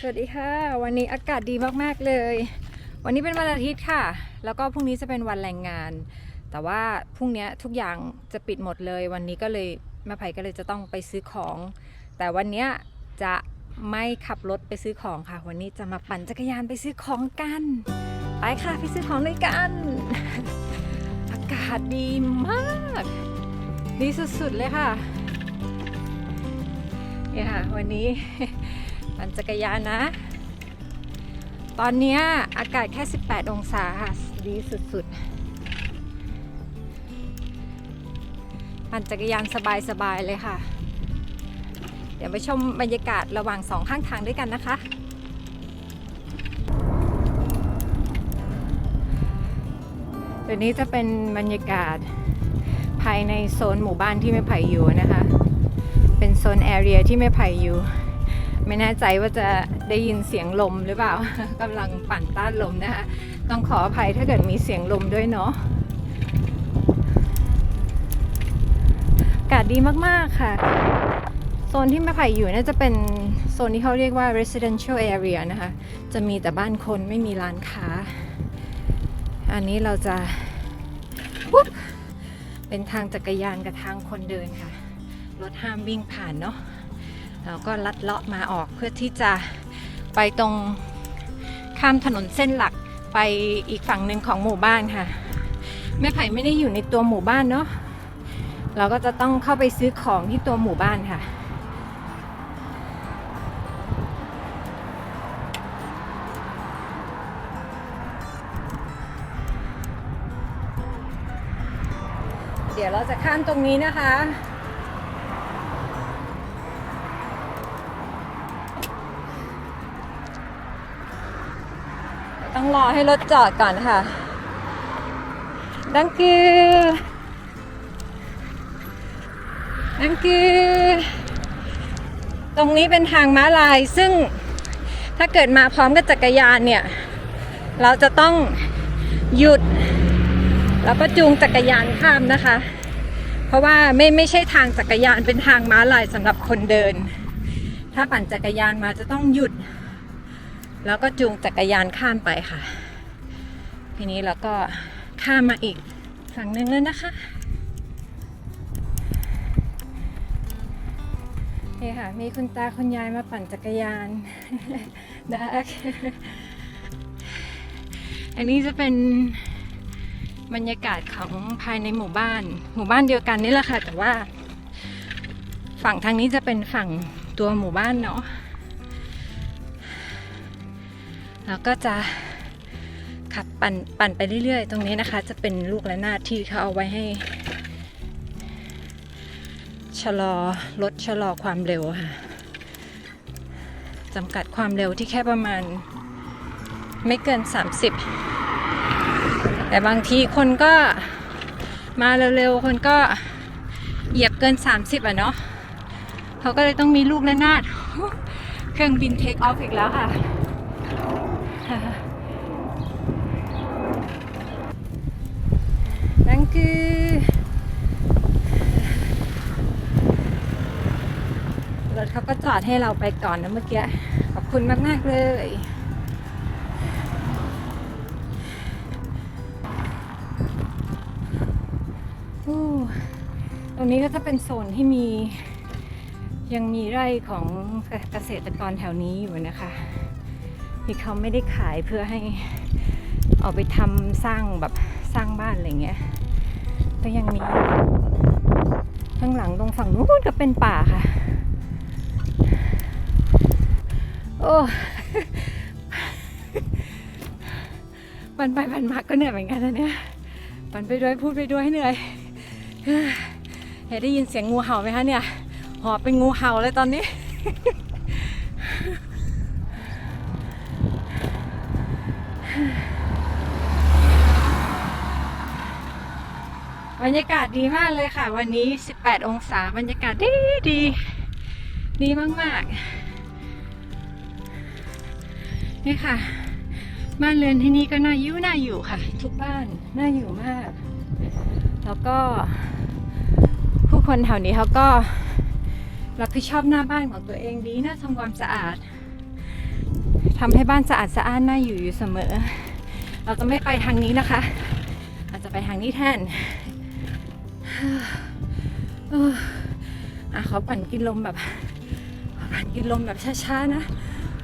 สวัสดีค่ะ วันนี้อากาศดีมากๆเลย วันนี้เป็นวันอาทิตย์ค่ะ แล้วก็พรุ่งนี้จะเป็นวันแรงงาน แต่ว่าพรุ่งนี้ทุกอย่างจะปิดหมดเลย วันนี้ก็เลยแม่ไผ่ก็เลยจะต้องไปซื้อของ แต่วันนี้จะไม่ขับรถไปซื้อของค่ะ วันนี้จะมาปั่นจักรยานไปซื้อของกัน ไปค่ะไปซื้อของด้วยกัน อากาศดีมากดีสุดๆเลยค่ะเนี่ยค่ะ วันนี้ ปั่นจักรยานนะ ตอนนี้อากาศแค่ 18 องศาค่ะ ดีสุดๆ ปั่นจักรยานสบายๆเลยค่ะ เดี๋ยวไปชมบรรยากาศระหว่างสองข้างทางด้วยกันนะคะเดี๋ยวนี้จะเป็นบรรยากาศภายในโซนหมู่บ้านที่ไม่ไผ่อยู่นะคะ เป็นโซนแอเรียที่ไม่ไผ่อยู่ ไม่แน่ใจว่าจะได้ยินเสียงลมหรือเปล่ากำลังปั่นต้านลมนะคะ ต้องขออภัยถ้าเกิดมีเสียงลมด้วยเนาะอากาศดีมากๆค่ะ โซนที่แม่ไผ่อยู่น่าจะเป็นโซนที่เขาเรียกว่า residential area นะคะ จะมีแต่บ้านคนไม่มีร้านค้า อันนี้เราจะปุ๊บเป็นทางจักรยานกับทางคนเดินค่ะ รถห้ามวิ่งผ่านเนาะ เราก็ลัดเลาะมาออกเพื่อที่จะไปตรงข้ามถนนเส้นหลักไปอีกฝั่งหนึ่งของหมู่บ้านค่ะแม่ไผ่ไม่ได้อยู่ในตัวหมู่บ้านเนาะเราก็จะต้องเข้าไปซื้อของที่ตัวหมู่บ้านค่ะ เดี๋ยวเราจะข้ามตรงนี้นะคะ ต้องรอให้รถจอดก่อนค่ะ thank you thank you ตรงนี้เป็นทางม้าลาย ซึ่งถ้าเกิดมาพร้อมกับจักรยานเนี่ย เราจะต้องหยุด แล้วก็จูงจักรยานข้ามนะคะ เพราะว่าไม่ไม่ใช่ทางจักรยานเป็นทางม้าลายสำหรับคนเดิน ถ้าปั่นจักรยานมาจะต้องหยุด แล้วก็จูงจักรยานข้ามไปค่ะ ทีนี้เราก็ข้ามมาอีกฝั่งหนึงแล้วนะคะนี่ค่ะ มีคุณตาคุณยายมาปั่นจักรยานดักอันนี้จะเป็นบรรยากาศของภายในหมู่บ้าน หมู่บ้านเดียวกันนี่แหละค่ะ แต่ว่า ฝั่งทางนี้จะเป็นฝั่งตัวหมู่บ้านเนาะ แล้วก็จะขับปั่นปั่นไปเรื่อยๆ ตรงนี้นะคะ จะเป็นลูกระนาดที่เขาเอาไว้ให้ ชะลอลดชะลอความเร็วค่ะจำกัดความเร็วที่แค่ประมาณไม่เกิน 30 แต่บางทีคนก็มาเร็วๆ คนก็เหยียบเกิน 30 อะเนาะเขาก็เลยต้องมีลูกระนาด เครื่องบินเทคออฟอีกแล้วค่ะ นั่นคือรถเขาก็จอดให้เราไปก่อนนะเมื่อกี้ ขอบคุณมาก ๆ เลยตรงนี้ก็จะเป็นโซนที่มียังมีไร่ของเกษตรกรแถวนี้อยู่นะคะ ที่เขาไม่ได้ขายเพื่อให้เอาไปทำสร้างแบบสร้างบ้านอะไรเงี้ยก็ยังมีข้างหลังตรงฝั่งนู้นก็เป็นป่าค่ะ โอ้ มันไปมันมาก็เหนื่อยเหมือนกันนะเนี่ยมันไปด้วยพูดไปด้วยเหนื่อยเฮ้ยเห็นได้ยินเสียงงูเห่าไหมคะเนี่ย หอบเป็นงูเห่าเลยตอนนี้ บ รรยากาศดีมากเลยค่ะ วันนี้ 18 องศาบรรยากาศดีดีดีมากๆนี่ค่ะ บ้านเรือนที่นี่ก็น่าอยู่น่าอยู่ค่ะ ทุกบ้านน่าอยู่มาก แล้วก็ ผู้คนแถวนี้เขาก็รับผิดชอบหน้าบ้านของตัวเองดีน่าทำความสะอาดทำให้บ้านสะอาดสะอ้านน่าอยู่อยู่เสมอ เราจะไม่ไปทางนี้นะคะเราจะไปทางนี้แทน อะขอปั่นกินลมแบบปั่นกินลมแบบช้าๆนะ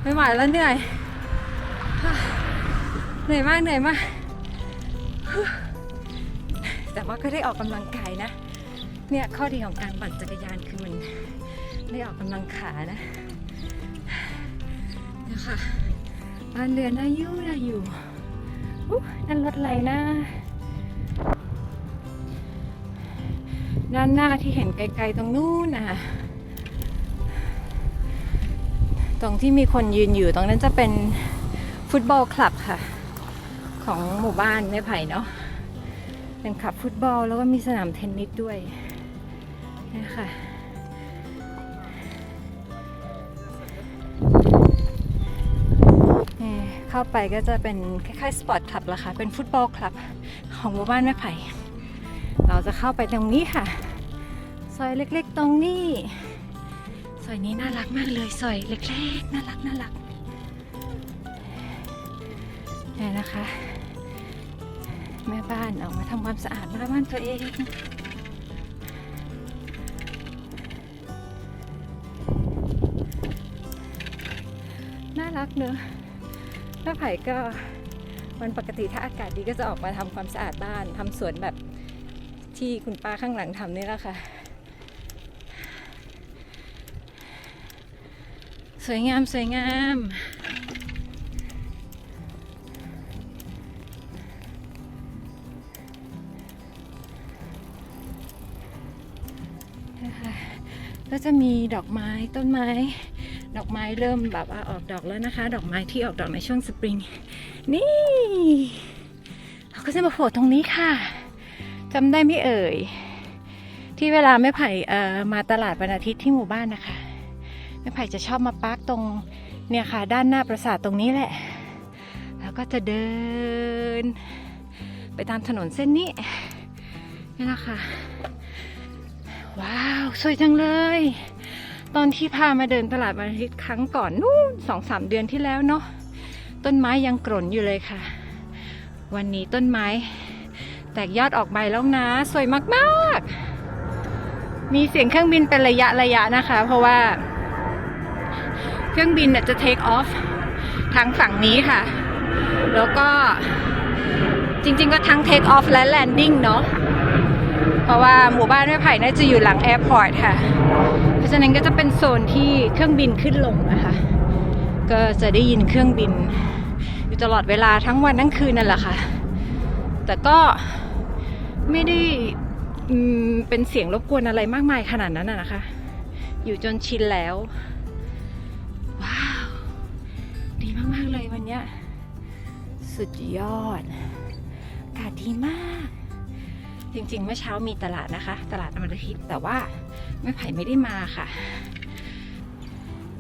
ไม่ไหวแล้วเหนื่อย เหนื่อยมากเหนื่อยมาก แต่ว่าก็ได้ออกกำลังกายนะ เนี่ยข้อดีของการปั่นจักรยานคือมันได้ออกกำลังขานะเนี่ยค่ะบ้านเรือนน่าอยู่น่าอยู่นั่นรถอะไรนะ ด้านหน้าที่เห็นไกลๆตรงนู้นนะคะตรงที่มีคนยืนอยู่ตรงนั้นจะเป็นฟุตบอลคลับค่ะ ของหมู่บ้านแม่ไผ่เนาะเป็นคลับฟุตบอลแล้วก็มีสนามเทนนิสด้วยนี่ค่ะนี่เข้าไปก็จะเป็นคล้ายๆสปอร์ตคลับละค่ะ เป็นฟุตบอลคลับของหมู่บ้านแม่ไผ่ เราจะเข้าไปตรงนี้ค่ะ ซอยเล็กๆตรงนี้ ซอยนี้น่ารักมากเลย ซอยเล็กๆ น่ารักน่ารักนี่นะคะ แม่บ้านออกมาทำความสะอาดหน้าบ้านตัวเองน่ารักเนอะแม่ไผ่ก็วันปกติถ้าอากาศดีก็จะออกมาทำความสะอาดบ้านทำสวนแบบ ที่คุณป้าข้างหลังทำนี่แหละค่ะ สวยงามสวยงามนะคะก็จะมีดอกไม้ต้นไม้ ดอกไม้เริ่มแบบว่าออกดอกแล้วนะคะ ดอกไม้ที่ออกดอกในช่วงสปริง นี่ เราก็จะมาโผล่ตรงนี้ค่ะ จำได้ไม่เอ่ย ที่เวลาแม่ไผ่มาตลาดวันอาทิตย์ที่หมู่บ้านนะคะแม่ไผ่จะชอบมาปาร์กตรงเนี่ยค่ะ ด้านหน้าปราสาทตรงนี้แหละ แล้วก็จะเดิน ไปตามถนนเส้นนี้นี่นะคะ ว้าว สวยจังเลย ตอนที่พามาเดินตลาดวันอาทิตย์ครั้งก่อนนู่นสองสามเดือนที่แล้วเนาะต้นไม้ยังกร่นอยู่เลยค่ะ วันนี้ต้นไม้ แตกยอดออกใบแล้วนะ สวยมากๆ มีเสียงเครื่องบินเป็นระยะระยะนะคะ เพราะว่า เครื่องบินจะ take off ทางฝั่งนี้ค่ะ แล้วก็จริงๆก็ทั้ง take off และ landing เนาะเพราะว่าหมู่บ้านแม่ไผ่น่าจะอยู่หลังแอร์พอร์ตค่ะ เพราะฉะนั้นก็จะเป็นโซนที่เครื่องบินขึ้นลงนะคะ ก็จะได้ยินเครื่องบิน อยู่ตลอดเวลาทั้งวันทั้งคืนนั่นแหละค่ะ แต่ก็ ไม่ได้เป็นเสียงรบกวนอะไรมากมายขนาดนั้นนะคะ อยู่จนชินแล้ว ว้าว ดีมาก ๆ เลยวันเนี้ย สุดยอด อากาศดีมาก จริง ๆ เมื่อเช้ามีตลาดนะคะ ตลาดอมรทิตแต่ว่าแม่ไผ่ไม่ได้มาค่ะ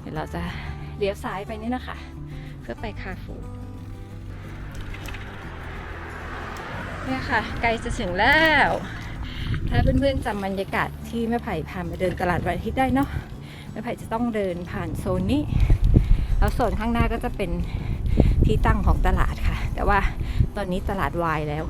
เดี๋ยวเราจะเลี้ยวซ้ายไปนี่นะคะ เพื่อไปคาฟู เนี่ยค่ะใกล้จะถึงแล้ว ถ้าเพื่อนๆจำบรรยากาศที่แม่ไผ่พามาเดินตลาดวันอาทิตย์ได้เนาะแม่ไผ่จะต้องเดินผ่านโซนนี้แล้วโซนข้างหน้าก็จะเป็นที่ตั้งของตลาดค่ะ แต่ว่าตอนนี้ตลาดวายแล้ว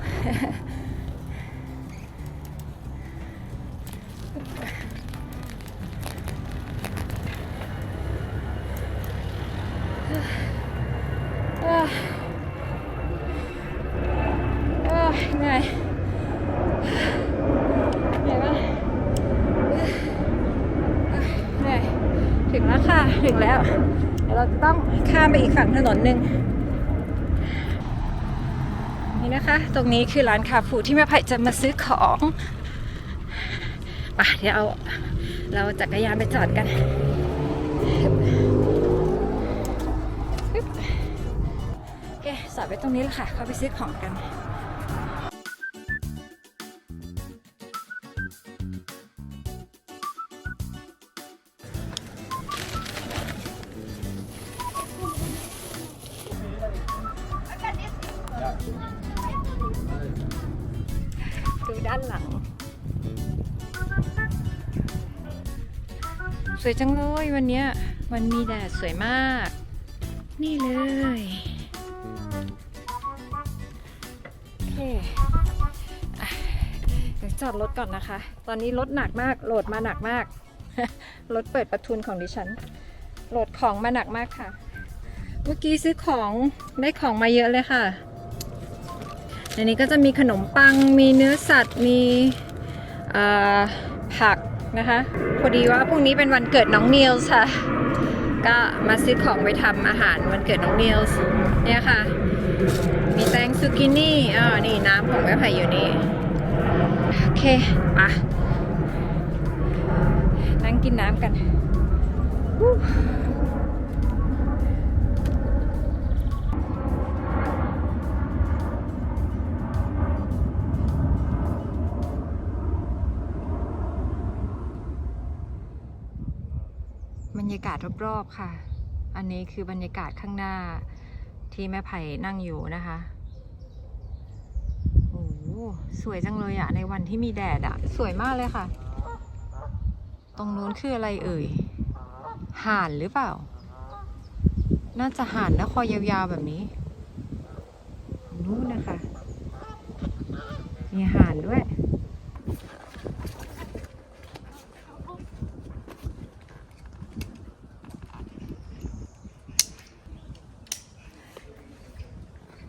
ถึงแล้ว เดี๋ยวเราจะต้องข้ามไปอีกฝั่งถนนหนึ่งนี่นะคะ ตรงนี้คือร้านคาฟูที่แม่ไผ่จะมาซื้อของไปเดี๋ยวเอาเราจักรยานไปจอดกันโอเคสอบไว้ตรงนี้แหละค่ะ เข้าไปซื้อของกัน สวยจังเลยวันเนี้ยวันมีแดดสวยมาก นี่เลยโอเคเดี๋ยวจอดรถก่อนนะคะ ตอนนี้รถหนักมากโหลดมาหนักมาก รถเปิดประทุนของดิฉัน โหลดของมาหนักมากค่ะ เมื่อกี้ซื้อของได้ของมาเยอะเลยค่ะในนี้ก็จะมีขนมปังมีเนื้อสัตว์มีผัก นะคะพอดีว่าพรุ่งนี้เป็นวันเกิดน้องนิลส์ค่ะ ก็มาซื้อของไปทำอาหารวันเกิดน้องนิลส์เนี่ยค่ะ มีแตงซูกินี่อ๋อนี่น้ำของแม่ไผ่อยู่นี่ โอเคปะนั่งกินน้ำกันากาศรอบๆค่ะ อันนี้คือบรรยากาศข้างหน้าที่แม่ไผ่นั่งอยู่นะคะโอ้โหสวยจังเลยอะในวันที่มีแดดอะสวยมากเลยค่ะ ตรงนู้นคืออะไรเอ่ย ห่านหรือเปล่า น่าจะห่านนะคอยยาวๆแบบนี้ นู่นนะคะ มีห่านด้วย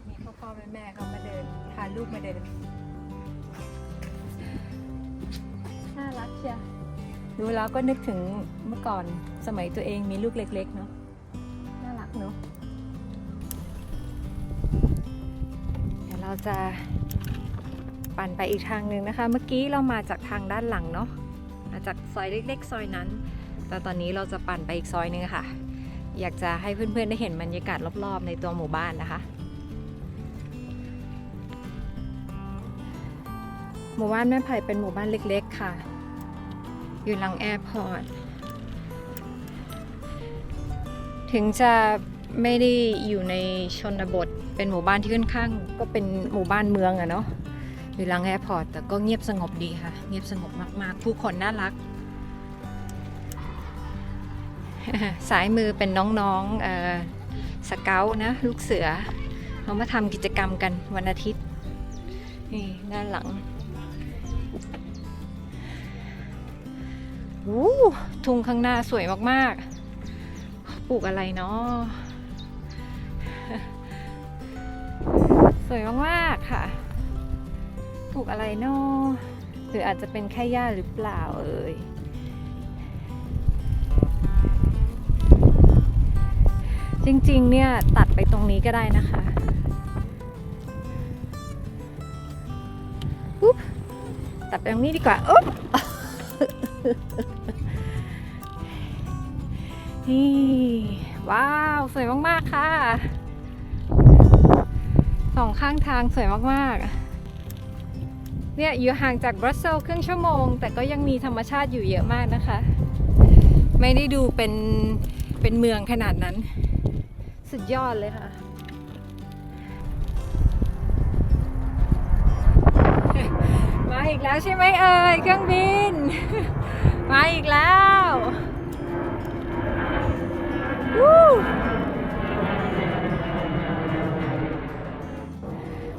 มี พ่อพ่อแม่แม่เขามาเดินพาลูกมาเดินน่ารักเชียวดูแล้วก็นึกถึงเมื่อก่อนสมัยตัวเองมีลูกเล็ก ๆ เนาะน่ารักเนาะเดี๋ยวเราจะปั่นไปอีกทางหนึ่งนะคะ เมื่อกี้เรามาจากทางด้านหลังเนาะมาจากซอยเล็ก ๆ ซอยนั้น แต่ตอนนี้เราจะปั่นไปอีกซอยหนึงอะค่ะ อยากจะให้เพื่อนๆได้เห็นบรรยากาศรอบๆ ในตัวหมู่บ้านนะคะ หมู่บ้านแม่ไผ่เป็นหมู่บ้านเล็ก ๆ ค่ะ อยู่หลังแอร์พอร์ต ถึงจะไม่ได้อยู่ในชนบท เป็นหมู่บ้านที่ค่อนข้าง ก็เป็นหมู่บ้านเมืองอะเนาะ อยู่หลังแอร์พอร์ต แต่ก็เงียบสงบดีค่ะ เงียบสงบมากๆ ผู้คนน่ารัก สายมือเป็นน้องๆสเกลนะ ลูกเสือ เขามาทำกิจกรรมกันวันอาทิตย์ นี่ด้านหลัง โอ้ทุ่งข้างหน้าสวยมากๆ ปลูกอะไรเนาะสวยมากๆ ค่ะ ปลูกอะไรเนาะหรืออาจจะเป็นแค่หญ้าหรือเปล่าเอ่ยจริงๆ เนี่ย ตัดไปตรงนี้ก็ได้นะคะ ตัดไปตรงนี้ดีกว่าอุ๊บนี่ว้าว สวยมาก ๆ ค่ะสองข้างทางสวยมาก ๆ เนี่ย อยู่ห่างจากบรัสเซลส์ครึ่งชั่วโมง แต่ก็ยังมีธรรมชาติอยู่เยอะมากนะคะ ไม่ได้ดูเป็น เป็นเมืองขนาดนั้น สุดยอดเลยค่ะ มาอีกแล้วใช่ไหมเอ่ยเครื่องบิน มาอีกแล้ว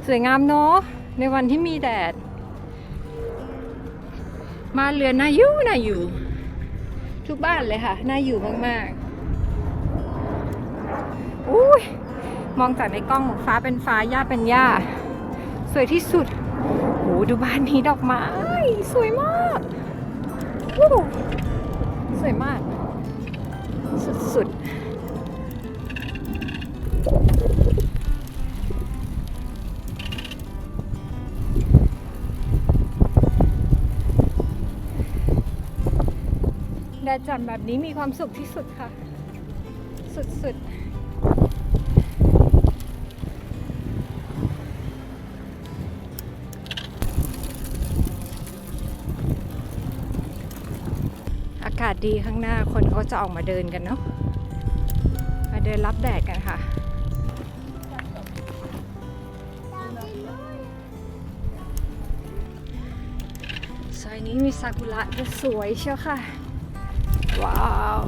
สวยงามเนาะในวันที่มีแดด มาเรือนนายู่นาอยู่ ทุกบ้านเลยค่ะน่าอยู่มากๆอุ้ยมองจากในกล้องฟ้าเป็นฟ้าหญ้าเป็นหญ้า สวยที่สุด ดูบ้านนี้ดอกไม้สวยมากสวยมาก สุดๆแดดจัดแบบนี้มีความสุขที่สุดค่ะ สุดๆ ดีข้างหน้าคนเขาจะออกมาเดินกันเนาะมาเดินรับแดดกันค่ะ ซอยนี้มีซากุระจะสวยเชียวค่ะ ว้าว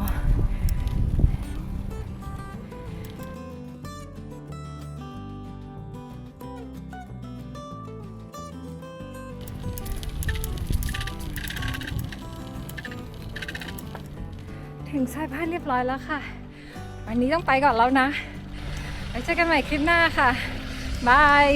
งสายพานเรียบร้อยแล้วค่ะ วันนี้ต้องไปก่อนแล้วนะไว้เจอกันใหม่คลิปหน้าค่ะ บาย